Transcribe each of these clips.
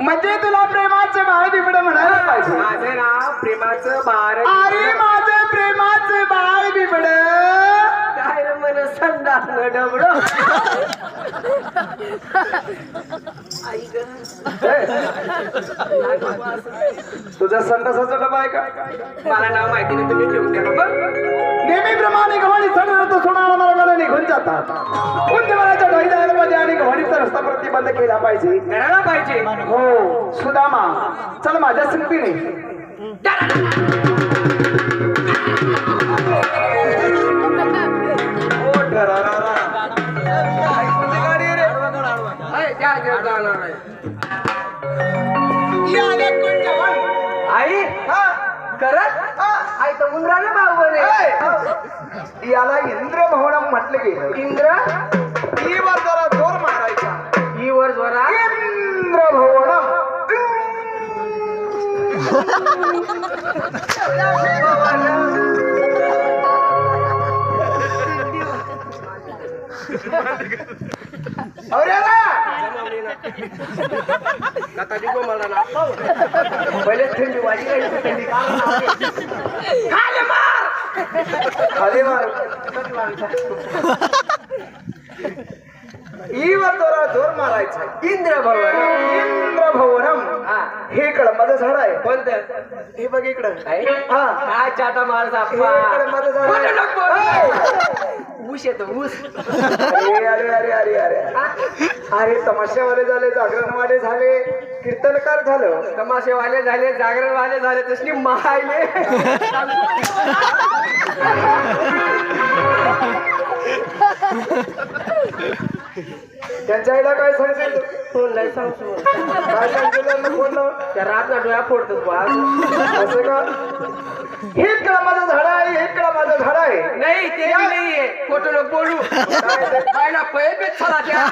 म्हणजे तुला प्रेमाचं बाळ बिबड म्हणायला पाहिजे माझं नाव प्रेमाचं भारत अरे माझं प्रेमाचं बाळ बिबड काय मन संडास डबड। तुझा संडासाचा डबा आहे का? मला नाव माहिती नाही तुम्ही ठेवून द्या नेहमीप्रमाणे गव्हाणी सण तो सोनाला मला गडा निघून जातात. रस्ता प्रतिबंध केला पाहिजे. करायला पाहिजे. हो सुदामा चल माझ्या संगतीने ओ ढरारारा. आई, हा, करत हा. आई तर उंदराला भाऊ बरे ए, याला इंद्र भवनम म्हटलं गेलं. इंद्र? पहिले थंडी वाजी थंडी खाले मार! खाली मार! ही वर जरा जोर मारायचा इंद्र भवनम हा हे कळंबाचं झाड आहे. कोणतं? हे बघ इकडं? हा. काय चाटा झाड आहे. नको. ऊस येतो ऊस. अरे अरे अरे अरे अरे. अरे तमाशावाले झाले जागरणवाले झाले कीर्तनकार झालं. तमाशेवाले झाले जागरणवाले झाले तसली महायले त्यांच्या आईला काय सांगशील? सांगतो काय सांगशील? त्या डोळ्या फोडतो बा असं का? हे कळंबाचं झाड आहे हे कळंबाचं झाड आहे. नाही ते बी नाहीये. खोटं नको बोलू. पाहिला पै पेच चला त्या.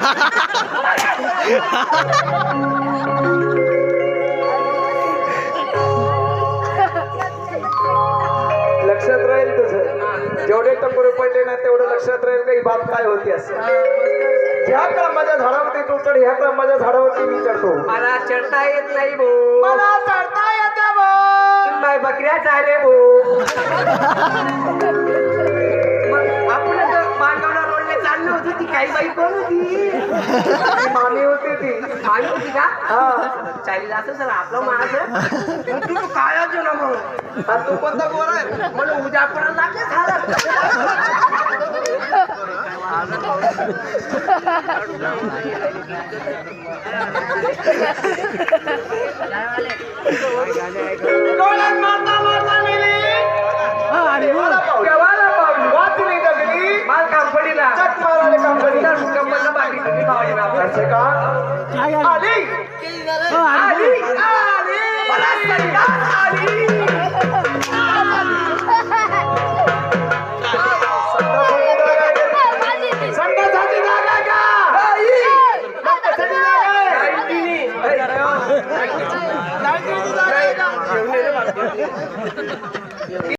लक्षात राहील तुझं. जेवढे टक्कर पडले ना तेवढं लक्षात राहील काही बात काय होती असं. ह्या कळंबाच्या झाडावरती तू चढ ह्या कळंबाच्या झाडावरती मी चढतो. चढता येत नाही भाऊ मला चढता येतं. बाय बकऱ्या चाले मग आपण बांधवला रोडने चाललो होतो ती काही बाई कोण होती? मामी होती ती. मामी होती का? चालीला असं सर आपलं माझं तू तू काय असतो ना मग? आणि तू कोणता गोर आहे? म्हणून लागले झालं. डोळ्यात मारता मारता मेली देवाला पावली. केव्हाला पावली वाचली माल कंपनीला चट माराले कंपनीला कंपनीला बाकी कधी पावली ना का आली मला संडास आली संडासाची जागा का मग कशाची जागा आहे? लाईटीनी. लाईटीची जागा आहे का?